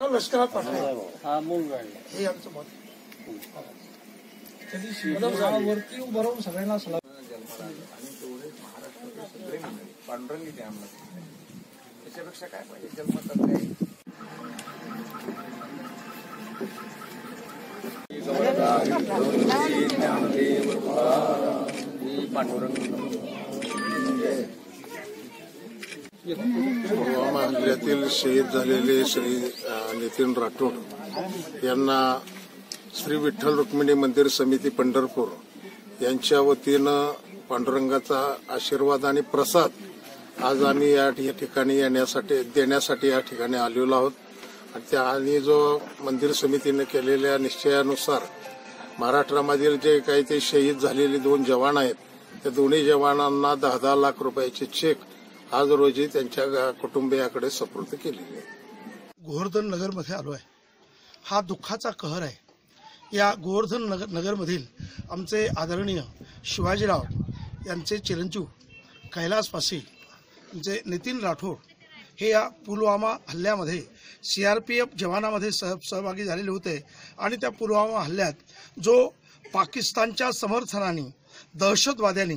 लष्करात हा मुलगा आहे. हे आमचं मत उभं राहून सगळ्यांना आणि तेवढे महाराष्ट्राचे सगळे पांडुरंगी ते आम्हाला त्याच्यापेक्षा काय पाहिजे जन्मतात काय पुलवामा हल्ल्यातील शहीद झालेले श्री नितीन राठोड यांना श्री विठ्ठल रुक्मिणी मंदिर समिती पंढरपूर यांच्या वतीनं पांडुरंगाचा आशीर्वाद आणि प्रसाद आज आम्ही या ठिकाणी येण्यासाठी देण्यासाठी या ठिकाणी आलेलो आहोत. आणि त्या आणि जो मंदिर समितीने केलेल्या निश्चयानुसार महाराष्ट्रामधील जे काही ते शहीद झालेले दोन जवान आहेत त्या दोन्ही जवानांना दहा दहा लाख रुपयाचे चेक आज रोजी त्यांच्या कुटुंबियाकडे सुपूर्द केलेली आहे. गोवर्धन नगरमध्ये आलो आहे. हा दुःखाचा कहर आहे. या गोवर्धन नगर नगरमधील आमचे आदरणीय शिवाजीराव यांचे चिरंजीव कैलासवासी जे नितीन राठोड हे या पुलवामा हल्ल्यामध्ये सी आर पी एफ जवानामध्ये सह सहभागी झालेले होते आणि त्या पुलवामा हल्ल्यात जो पाकिस्तानच्या समर्थनाने दहशतवाद्यांनी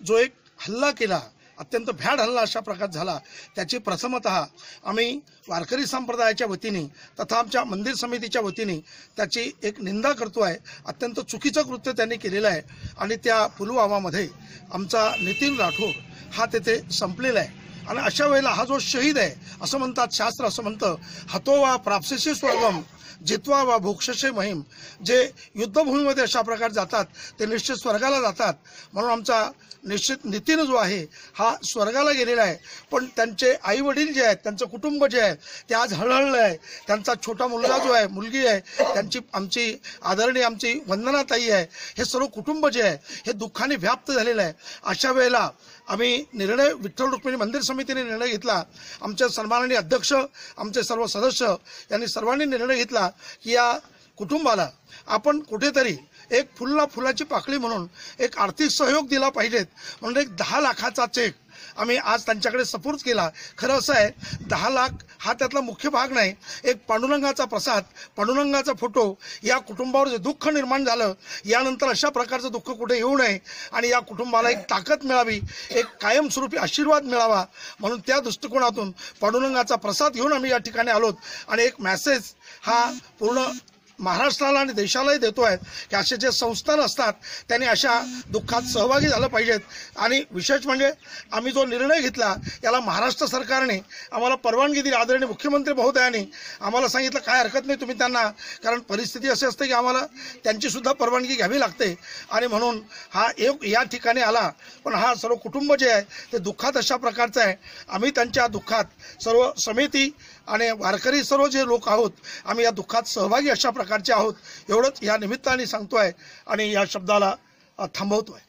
जो एक हल्ला केला अत्यंत भ्याड हल्ला अशा प्रकार झाला. त्याची प्रथमतः आम्ही वारकरी संप्रदायाच्या वतीने तथा आमच्या मंदिर समितीच्या वतीने त्याची एक निंदा करतो आहे. अत्यंत चुकीचं कृत्य त्यांनी केलेलं आहे. आणि त्या पुलवामामध्ये आमचा नितीन राठोड हा तेथे संपलेला आहे. आणि अशा वेळेला हा जो शहीद आहे असं म्हणतात शास्त्र असं म्हणतं हतोवा प्राप्सेशी स्वर्गम जितवा वा भोक्षसे महिम जे युद्धभूमीमध्ये अशा प्रकारे जातात ते निश्चित स्वर्गाला जातात. म्हणून आमचा निश्चित नितीन जो आहे हा स्वर्गाला गेलेला आहे. पण त्यांचे आई वडील जे आहेत त्यांचं कुटुंब जे आहे ते आज हळहळलं आहे. त्यांचा छोटा मुलगा जो आहे मुलगी आहे त्यांची आमची आदरणीय आमची वंदनाताई आहे हे सर्व कुटुंब जे आहे हे दुःखाने व्याप्त झालेलं आहे. अशा वेळेला आम्ही निर्णय विठ्ठल रुक्मिणी मंदिर समितीने निर्णय घेतला. आमच्या सन्माननीय अध्यक्ष आमचे सर्व सदस्य यांनी सर्वांनी निर्णय घेतला की या कुटुंबाला आपण कुठेतरी एक फुलला फुलाची पाकळी म्हणून एक आर्थिक सहयोग दिला पाहिजेत. म्हणून एक दहा लाखाचा चेक आम्ही आज त्यांच्याकडे सपोर्ट केला. खरं असं आहे दहा लाख हा त्यातला मुख्य भाग नाही. एक पांडुरंगाचा प्रसाद पांडुरंगाचा फोटो या कुटुंबावर जे दुःख निर्माण झालं यानंतर अशा प्रकारचं दुःख कुठे येऊ नये आणि या कुटुंबाला एक ताकद मिळावी एक कायमस्वरूपी आशीर्वाद मिळावा म्हणून त्या दृष्टिकोनातून पांडुरंगाचा प्रसाद घेऊन आम्ही या ठिकाणी आलोत. आणि एक मॅसेज हा पूर्ण महाराष्ट्राला आणि देशालाही देतो आहे की असे जे संस्थान असतात त्यांनी अशा दुःखात सहभागी झालं पाहिजेत. आणि विशेष म्हणजे आम्ही जो निर्णय घेतला याला महाराष्ट्र सरकारने आम्हाला परवानगी दिली. आदरणीय मुख्यमंत्री महोदयांनी आम्हाला सांगितलं काय हरकत नाही तुम्ही त्यांना कारण परिस्थिती अशी असते की आम्हाला त्यांचीसुद्धा परवानगी घ्यावी लागते. आणि म्हणून हा एक या ठिकाणी आला पण हा सर्व कुटुंब जे आहे ते दुःखात अशा प्रकारचं आहे. आम्ही त्यांच्या दुःखात सर्व समिती आणि वारकरी सर्व जे लोक आहोत आम्ही या दुःखात सहभागी अशा प्रकारचे आहोत. एवढंच या निमित्ताने सांगतोय आणि या शब्दाला थांबवतो थांबवतोय.